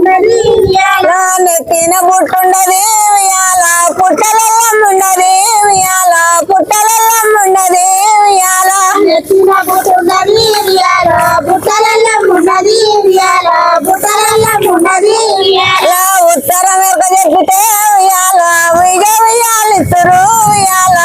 నా నెత్తిన పుట్టుండది ఉయ్యాల పుట్టలెల్లం ఉండది ఉయ్యాల పుట్టలెల్లం ఉండది ఉయ్యాల నెత్తిన పుట్టుండది ఉయ్యాల పుట్టలెల్లం ఉన్నది ఉయ్యాల పుట్టలెల్లం ఉన్నది ఉత్తరం ఒక చెప్పితే ఉయ్యాల ఉయ్య ఉయ్యాలు తురు ఉయ్యాల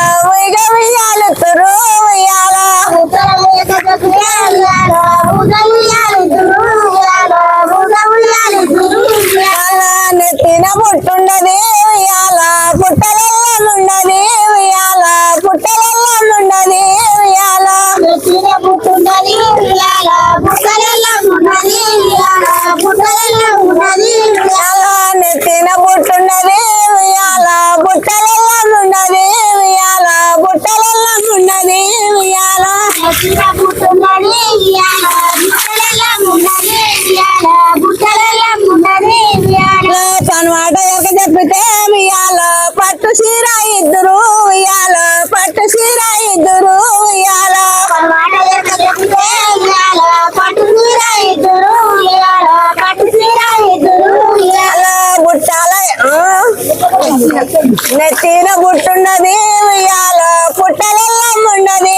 నెత్తిన పుట్టున్నది ఉయ్యాల పుట్టలెల్లమున్నది